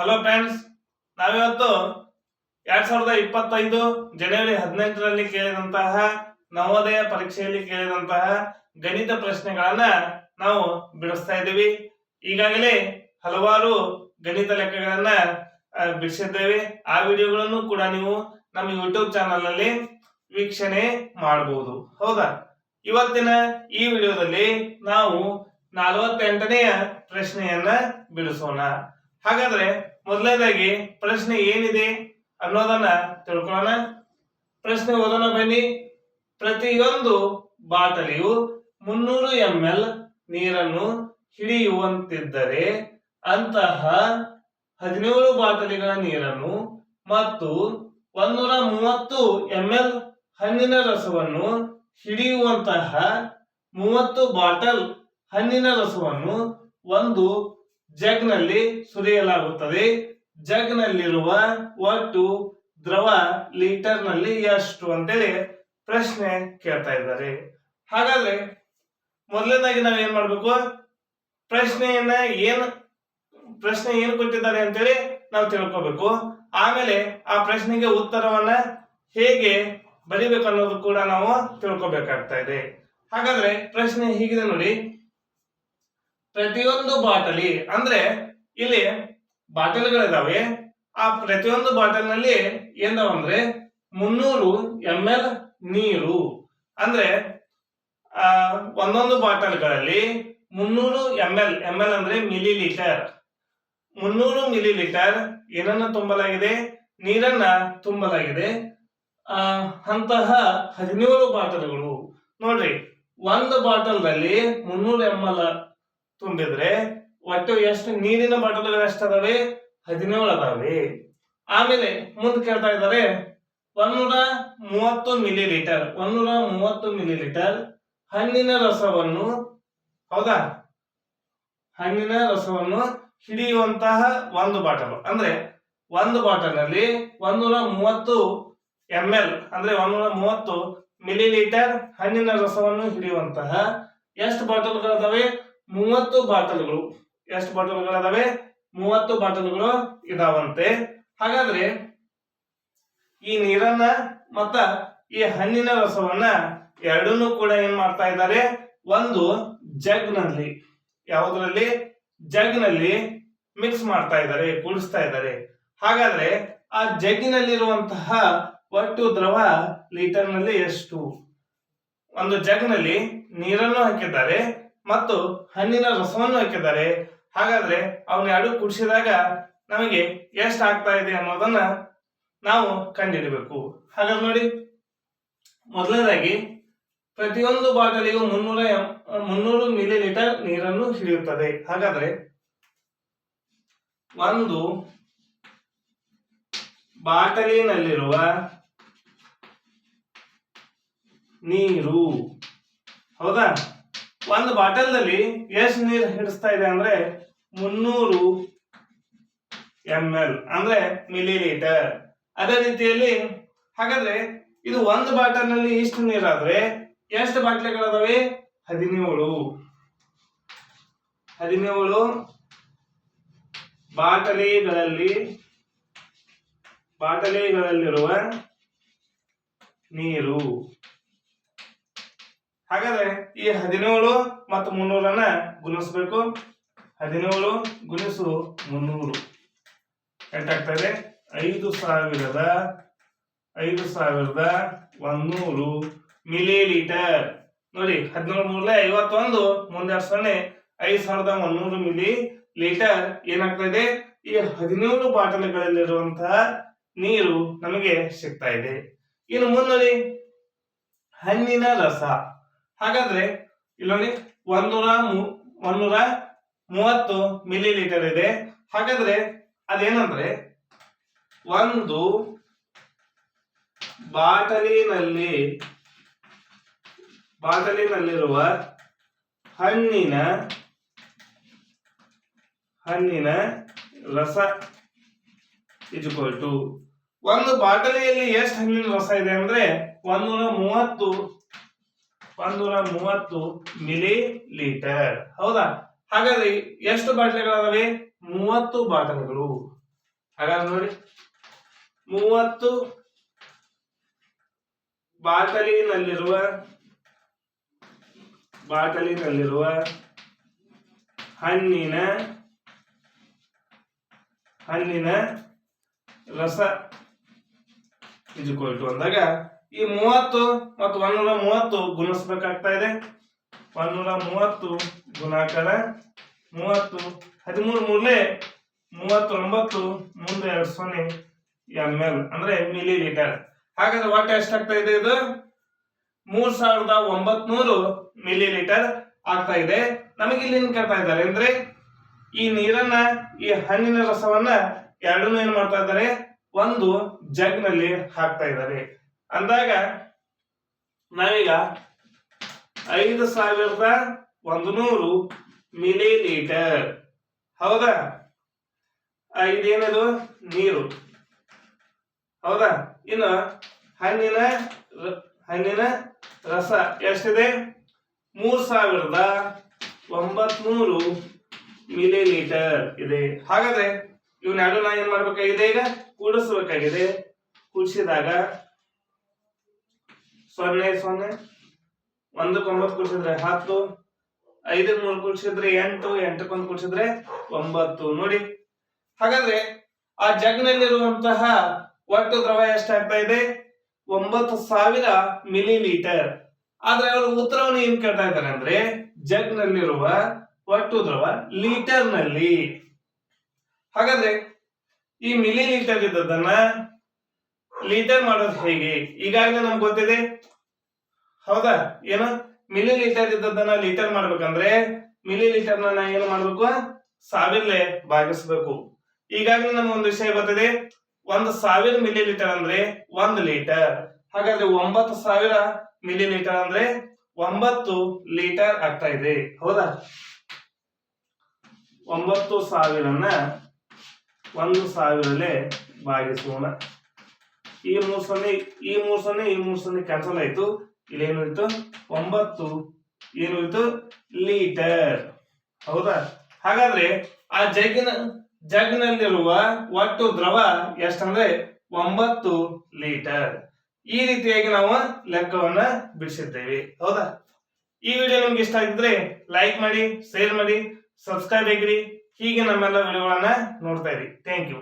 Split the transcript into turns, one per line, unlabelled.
Hello friends ನಾವಿವತ್ತು ಎರಡ್ ಸಾವಿರದ ಇಪ್ಪತ್ತೈದು ಜನವರಿ ಹದಿನೆಂಟರಲ್ಲಿ ಕೇಳಿದಂತಹ ನವೋದಯ ಪರೀಕ್ಷೆಯಲ್ಲಿ ಕೇಳಿದಂತಹ ಗಣಿತ ಪ್ರಶ್ನೆಗಳನ್ನ ನಾವು ಬಿಡಿಸ್ತಾ ಇದ್ದೀವಿ. ಈಗಾಗಲೇ ಹಲವಾರು ಗಣಿತ ಲೆಕ್ಕಗಳನ್ನ ಬಿಡಿಸಿದ್ದೇವೆ. ಆ ವಿಡಿಯೋಗಳನ್ನು ಕೂಡ ನೀವು ನಮ್ಮ ಯೂಟ್ಯೂಬ್ ಚಾನಲ್ನಲ್ಲಿ ವೀಕ್ಷಣೆ ಮಾಡಬಹುದು ಹೌದಾ? ಇವತ್ತಿನ ಈ ವಿಡಿಯೋದಲ್ಲಿ ನಾವು ನಲವತ್ತೆಂಟನೆಯ ಪ್ರಶ್ನೆಯನ್ನ ಬಿಡಿಸೋಣ. ಹಾಗಾದ್ರೆ ಮೊದಲನೇದಾಗಿ ಪ್ರಶ್ನೆ ಏನಿದೆ ಅನ್ನೋದನ್ನ ತಿಳ್ಕೊಳ್ಳೋಣ. ಪ್ರಶ್ನೆ ಓದೋಣ ಬನ್ನಿ. ಪ್ರತಿಯೊಂದು ಬಾಟಲಿಯು ಮುನ್ನೂರು ಎಂ ಎಲ್ ನೀರನ್ನು ಹಿಡಿಯುವಂತಿದ್ದರೆ ಅಂತಹ ಹದಿನೇಳು ಬಾಟಲಿಗಳ ನೀರನ್ನು ಮತ್ತು ಒಂದೂರ ಮೂವತ್ತು ಎಂ ಎಲ್ ಹಣ್ಣಿನ ರಸವನ್ನು ಹಿಡಿಯುವಂತಹ ಮೂವತ್ತು ಬಾಟಲ್ ಹಣ್ಣಿನ ರಸವನ್ನು ಒಂದು ಜಗ್ನಲ್ಲಿ ಸುರಿಯಲಾಗುತ್ತದೆ. ಜಗ್ನಲ್ಲಿರುವ ಒಟ್ಟು ದ್ರವ ಲೀಟರ್ನಲ್ಲಿ ಎಷ್ಟು ಅಂತೇಳಿ ಪ್ರಶ್ನೆ ಕೇಳ್ತಾ ಇದ್ದಾರೆ. ಹಾಗಾದ್ರೆ ಮೊದಲನೇದಾಗಿ ನಾವು ಏನ್ ಮಾಡ್ಬೇಕು? ಪ್ರಶ್ನೆಯನ್ನ ಏನ್, ಪ್ರಶ್ನೆ ಏನು ಕೊಟ್ಟಿದ್ದಾರೆ ಅಂತೇಳಿ ನಾವು ತಿಳ್ಕೋಬೇಕು. ಆಮೇಲೆ ಆ ಪ್ರಶ್ನೆಗೆ ಉತ್ತರವನ್ನ ಹೇಗೆ ಬರಿಬೇಕು ಅನ್ನೋದು ಕೂಡ ನಾವು ತಿಳ್ಕೊಬೇಕಾಗ್ತಾ ಇದೆ. ಹಾಗಾದ್ರೆ ಪ್ರಶ್ನೆ ಹೀಗಿದೆ ನೋಡಿ. ಪ್ರತಿಯೊಂದು ಬಾಟಲಿ, ಅಂದ್ರೆ ಇಲ್ಲಿ ಬಾಟಲ್ಗಳಿದಾವೆ. ಆ ಪ್ರತಿಯೊಂದು ಬಾಟಲ್ನಲ್ಲಿ ಏನದಾವ ಅಂದ್ರೆ ಮುನ್ನೂರು ಎಂ ಎಲ್ ನೀರು. ಅಂದ್ರೆ, ಆ, ಒಂದೊಂದು ಬಾಟಲ್ಗಳಲ್ಲಿ ಮುನ್ನೂರು ಎಂ ಎಲ್ ಎಂ ಎಲ್ ಅಂದ್ರೆ ಮಿಲಿ ಲೀಟರ್ ಮುನ್ನೂರು ಮಿಲಿ ಲೀಟರ್ ಏನನ್ನ ತುಂಬಲಾಗಿದೆ? ನೀರನ್ನ ತುಂಬಲಾಗಿದೆ. ಅಂತಹ ಹದಿನೇಳು ಬಾಟಲ್ಗಳು. ನೋಡ್ರಿ, ಒಂದು ಬಾಟಲ್ದಲ್ಲಿ ಮುನ್ನೂರು ಎಂ ಎಲ್ ತುಂಬಿದ್ರೆ ಒಟ್ಟು ಎಷ್ಟು ನೀರಿನ ಬಾಟಲ್ಗಳು ಎಷ್ಟು ಅದಾವೆ ಹದಿನೇಳು ಅದಾವೆ. ಆಮೇಲೆ ಮುಂದೆ ಕೇಳ್ತಾ ಇದ್ದಾರೆ, ಒಂದೂರ ಮೂವತ್ತು ಮಿಲಿ ಲೀಟರ್ ಒಂದೂರ ಮೂವತ್ತು ಮಿಲಿ ಲೀಟರ್ ಹಣ್ಣಿನ ರಸವನ್ನು, ಹೌದಾ? ಹಣ್ಣಿನ ರಸವನ್ನು ಹಿಡಿಯುವಂತಹ ಒಂದು ಬಾಟಲ್. ಅಂದ್ರೆ ಒಂದು ಬಾಟಲ್ನಲ್ಲಿ ಒಂದೂರ ಮೂವತ್ತು ಎಂ ಎಲ್ ಅಂದ್ರೆ ಒಂದೂರ ಮೂವತ್ತು ಮಿಲಿ ಲೀಟರ್ ಹಣ್ಣಿನ ರಸವನ್ನು ಹಿಡಿಯುವಂತಹ ಎಷ್ಟು ಬಾಟಲ್ಗಳಿದಾವೆ? ಮೂವತ್ತು ಬಾಟಲ್ಗಳು. ಎಷ್ಟು ಬಾಟಲ್ಗಳಿದಾವೆ? ಮೂವತ್ತು ಬಾಟಲ್ಗಳು ಇದಾವಂತೆ. ಹಾಗಾದ್ರೆ ಈ ನೀರನ್ನ ಮತ್ತ ಈ ಹಣ್ಣಿನ ರಸವನ್ನ ಎರಡನ್ನೂ ಕೂಡ ಏನ್ ಮಾಡ್ತಾ ಇದ್ದಾರೆ? ಒಂದು ಜಗ್ನಲ್ಲಿ. ಯಾವುದರಲ್ಲಿ? ಜಗ್ನಲ್ಲಿ ಮಿಕ್ಸ್ ಮಾಡ್ತಾ ಇದ್ದಾರೆ, ಕೂಡಿಸ್ತಾ ಇದ್ದಾರೆ. ಹಾಗಾದ್ರೆ ಆ ಜಗ್ಗಿನಲ್ಲಿರುವಂತಹ ಒಟ್ಟು ದ್ರವ ಲೀಟರ್ನಲ್ಲಿ ಎಷ್ಟು? ಒಂದು ಜಗ್ನಲ್ಲಿ ನೀರನ್ನು ಹಾಕಿದ್ದಾರೆ. ಮತ್ತು ಹಣ್ಣಿನ ರಸವನ್ನು ಹಾಕಿದ್ದಾರೆ. ಹಾಗಾದ್ರೆ ಅವನ್ನ ಎರಡು ಕುಡಿಸಿದಾಗ ನಮಗೆ ಎಷ್ಟು ಆಗ್ತಾ ಇದೆ ಅನ್ನೋದನ್ನ ನಾವು ಕಂಡಿಡಬೇಕು ಹಾಗಾದ್ರೆ ನೋಡಿ, ಮೊದಲನೇದಾಗಿ ಪ್ರತಿಯೊಂದು ಬಾಟಲಿಗೂ ಮುನ್ನೂರ ಮುನ್ನೂರು ಮಿಲಿ ಲೀಟರ್ ನೀರನ್ನು ಹಿಡಿಯುತ್ತದೆ. ಹಾಗಾದ್ರೆ ಒಂದು ಬಾಟಲಿನಲ್ಲಿರುವ ನೀರು, ಹೌದಾ? ಒಂದು ಬಾಟಲ್ನಲ್ಲಿ ಎಷ್ಟು ನೀರು ಹಿಡಿಸ್ತಾ ಇದೆ ಅಂದ್ರೆ ಮುನ್ನೂರು ಎಂ ಎಲ್ ಅಂದ್ರೆ ಮಿಲಿ ಲೀಟರ್ ಅದೇ ರೀತಿಯಲ್ಲಿ ಹಾಗಾದ್ರೆ ಇದು ಒಂದು ಬಾಟಲ್ನಲ್ಲಿ ಇಷ್ಟು ನೀರಾದ್ರೆ ಎಷ್ಟು ಬಾಟ್ಲಿಗಳದಾವೆ? ಹದಿನೇಳು. ಹದಿನೇಳು ಬಾಟಲಿಗಳಲ್ಲಿ ಬಾಟಲಿಗಳಲ್ಲಿರುವ ನೀರು. ಹಾಗಾದ್ರೆ ಈ ಹದಿನೇಳು ಮತ್ತು ಮುನ್ನೂರನ್ನ ಗುಣಿಸ್ಬೇಕು. ಹದಿನೇಳು ಗುಣಿಸು ಮುನ್ನೂರು. ಎಂಟಾಗ್ತದೆ ಐದು ಸಾವಿರದ ಐದು ಸಾವಿರದ ಒಂದೂರು ಮಿಲಿ ಲೀಟರ್ ನೋಡಿ, ಹದಿನೇಳು ಮೂರಲೆ ಐವತ್ತೊಂದು, ಮುಂದೆ ಸೊನ್ನೆ ಐದು ಸಾವಿರದ ಒಂದೂರು ಮಿಲಿ ಲೀಟರ್ ಏನಾಗ್ತದೆ ಈ ಹದಿನೇಳು ಬಾಟಲಿಗಳಲ್ಲಿರುವಂತಹ ನೀರು ನಮಗೆ ಸಿಗ್ತಾ ಇದೆ. ಇನ್ನು ಮುನ್ನಡಿ ಹಣ್ಣಿನ ರಸ. ಹಾಗಾದ್ರೆ ಇಲ್ಲಿ ನೋಡಿ ಒಂದೂರ ಒಂದೂರ ಮೂವತ್ತು ಮಿಲಿ ಲೀಟರ್ ಇದೆ. ಹಾಗಾದ್ರೆ ಅದೇನಂದ್ರೆ ಒಂದು ಬಾಟಲಿನಲ್ಲಿ, ಬಾಟಲಿನಲ್ಲಿರುವ ಹಣ್ಣಿನ ಹಣ್ಣಿನ ರಸ ಇಜುಕೊಲ್ ಟು ಒಂದು ಬಾಟಲಿಯಲ್ಲಿ ಎಷ್ಟು ಹಣ್ಣಿನ ರಸ ಇದೆ ಅಂದ್ರೆ ಒಂದೂರ ಮೂವತ್ತು ಒಂದೂರ ಮೂವತ್ತು ಮಿಲಿ ಲೀಟರ್ ಹೌದಾ? ಹಾಗಾದ್ರೆ ಎಷ್ಟು ಬಾಟ್ಲಿಗಳಾದವೆ? ಮೂವತ್ತು ಬಾಟಲಿಗಳು. ಹಾಗಾದ್ರೆ ನೋಡಿ. ಮೂವತ್ತು ಬಾಟಲಿನಲ್ಲಿರುವ ಬಾಟಲಿನಲ್ಲಿರುವ ಹಣ್ಣಿನ ಹಣ್ಣಿನ ರಸ. ಅಂದಾಗ ಈ ಮೂವತ್ತು ಮತ್ತು ಒಂದೂರ ಮೂವತ್ತು ಗುಣಿಸ್ಬೇಕಾಗ್ತಾ ಇದೆ. ಒಂದೂರ ಮೂವತ್ತು ಗುಣಾಕಾರ ಮೂವತ್ತು ಹದಿಮೂರು ಮೂರಲೆ ಮೂವತ್ತೊಂಬತ್ತು ಮುಂದೆ ಎರಡು ಸೊನ್ನೆ ಎಂ ಎಲ್ ಅಂದ್ರೆ ಮಿಲಿ ಲೀಟರ್ ಹಾಗಾದ್ರೆ ಒಟ್ಟು ಎಷ್ಟಾಗ್ತಾ ಇದೆ ಇದು? ಮೂರ್ ಸಾವಿರದ ಒಂಬತ್ನೂರು ಮಿಲಿ ಲೀಟರ್ ಆಗ್ತಾ ಇದೆ. ನಮಗೆ ಇಲ್ಲಿ ಏನ್ ಕೇಳ್ತಾ ಇದ್ದಾರೆ ಅಂದ್ರೆ ಈ ನೀರನ್ನ, ಈ ಹಣ್ಣಿನ ರಸವನ್ನ ಎರಡನ್ನೂ ಏನ್ ಮಾಡ್ತಾ ಇದ್ದಾರೆ? ಒಂದು ಜಗ್ನಲ್ಲಿ ಹಾಕ್ತಾ ಇದ್ದಾರೆ. ಅಂದಾಗ ನಾವೀಗ ಐದು ಸಾವಿರದ ಒಂದು ನೂರು ಮಿಲಿ ಲೀಟರ್ ಹೌದಾ ಇದೇನದು ನೀರು. ಹೌದಾ? ಇನ್ನು ಹಣ್ಣಿನ ಹಣ್ಣಿನ ರಸ ಎಷ್ಟಿದೆ? ಮೂರು ಸಾವಿರದ ಒಂಬತ್ನೂರು ಮಿಲಿ ಲೀಟರ್ ಇದೆ. ಹಾಗಾದ್ರೆ ಇವನ್ನೆರಡು ನಾ ಏನ್ ಮಾಡ್ಬೇಕಾಗಿದೆ ಈಗ? ಕೂಡಿಸ್ಬೇಕಾಗಿದೆ. ಕೂಡಿಸಿದಾಗ ಸೊನ್ನೆ ಸೊನ್ನೆ ಒಂದಕ್ಕೊಂಬತ್ತು ಕೂಡಿಸಿದ್ರೆ ಹತ್ತು ಐದಕ್ ಮೂರು ಕೂಡಿಸಿದ್ರೆ ಎಂಟು ಎಂಟಕ್ಕೊಂದು ಕೂಡಿಸಿದ್ರೆ ಒಂಬತ್ತು. ನೋಡಿ, ಹಾಗಾದ್ರೆ ಆ ಜಗ್ನಲ್ಲಿರುವಂತಹ ಒಟ್ಟು ದ್ರವ ಎಷ್ಟಾಗ್ತಾ ಇದೆ? ಒಂಬತ್ತು ಸಾವಿರ ಮಿಲಿ ಲೀಟರ್ ಆದ್ರೆ ಅವರು ಉತ್ತರವನ್ನು ಏನ್ ಕೇಳ್ತಾ ಇದ್ದಾರೆ ಅಂದ್ರೆ ಜಗ್ ನಲ್ಲಿರುವ ಒಟ್ಟು ದ್ರವ ಲೀಟರ್ನಲ್ಲಿ ಹಾಗಾದ್ರೆ ಈ ಮಿಲಿ ಲೀಟರ್ ಇದ್ದದನ್ನ ಲೀಟರ್ ಮಾಡೋದು ಹೇಗೆ? ಈಗಾಗಲೇ ನಮ್ಗೆ ಗೊತ್ತಿದೆ. ಹೌದಾ? ಏನು? ಮಿಲಿ ಲೀಟರ್ ಇದ್ದದನ್ನ ಲೀಟರ್ ಮಾಡ್ಬೇಕಂದ್ರೆ ಮಿಲಿ ಲೀಟರ್ನ ಏನು ಮಾಡ್ಬೇಕು? ಸಾವಿರಲೆ ಭಾಗಿಸ್ಬೇಕು ಈಗಾಗಲೇ ನಮ್ಗೆ ಒಂದು ವಿಷಯ ಗೊತ್ತಿದೆ. ಒಂದು ಸಾವಿರ ಮಿಲಿ ಲೀಟರ್ ಅಂದ್ರೆ ಒಂದ್ ಲೀಟರ್ ಹಾಗಾದ್ರೆ ಒಂಬತ್ತು ಸಾವಿರ ಮಿಲಿ ಲೀಟರ್ ಅಂದ್ರೆ ಒಂಬತ್ತು ಲೀಟರ್ ಆಗ್ತಾ ಇದೆ. ಹೌದಾ? ಒಂಬತ್ತು ಸಾವಿರನ ಒಂದು ಸಾವಿರಲೆ ಭಾಗಿಸೋಣ ಈ ಮೂರ್ ಸೊನ್ನೆ ಈ ಮೂರ್ ಸೊನ್ನೆ ಈ ಮೂರ್ ಸೊನ್ನೆ ಕ್ಯಾನ್ಸಲ್ ಆಯ್ತು. ಇಲ್ಲಿ ಏನು ಉಳಿತು ಒಂಬತ್ತು. ಏನು ಉಳಿತು ಲೀಟರ್. ಹೌದಾ? ಹಾಗಾದ್ರೆ ಆ ಜಗ್ಗಿನ ಜಗ್ನಲ್ಲಿರುವ ಒಟ್ಟು ದ್ರವ ಎಷ್ಟಂದ್ರೆ? ಒಂಬತ್ತು ಲೀಟರ್. ಈ ರೀತಿಯಾಗಿ ನಾವು ಲೆಕ್ಕವನ್ನ ಬಿಡಿಸಿದ್ದೇವೆ. ಹೌದಾ? ಈ ವಿಡಿಯೋ ನಿಮ್ಗೆ ಇಷ್ಟ ಆಗಿದ್ರೆ ಲೈಕ್ ಮಾಡಿ ಶೇರ್ ಮಾಡಿ ಸಬ್ಸ್ಕ್ರೈಬ್ ಆಗಿರಿ. ಹೀಗೆ ನಮ್ಮೆಲ್ಲ ವಿಡಿಯೋಗಳನ್ನ ನೋಡ್ತಾ ಇರಿ. Thank you